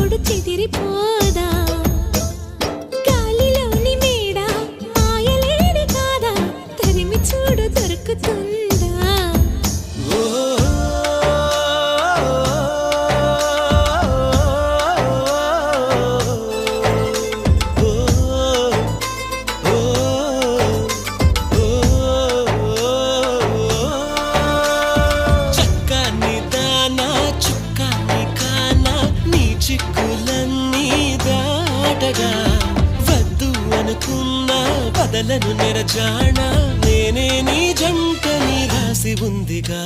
చూడు చెదిరిపోదా? గాలిలోని మేడ మాయలేని కాదా? తరిమి చూడు దొరుకుతుందా? చక్కని చిక్కులన్నీ దాటగా వద్దు అనుకున్న పదలను నెరజాణ నేనే నీ జంట నీ రాసి ఉందిగా.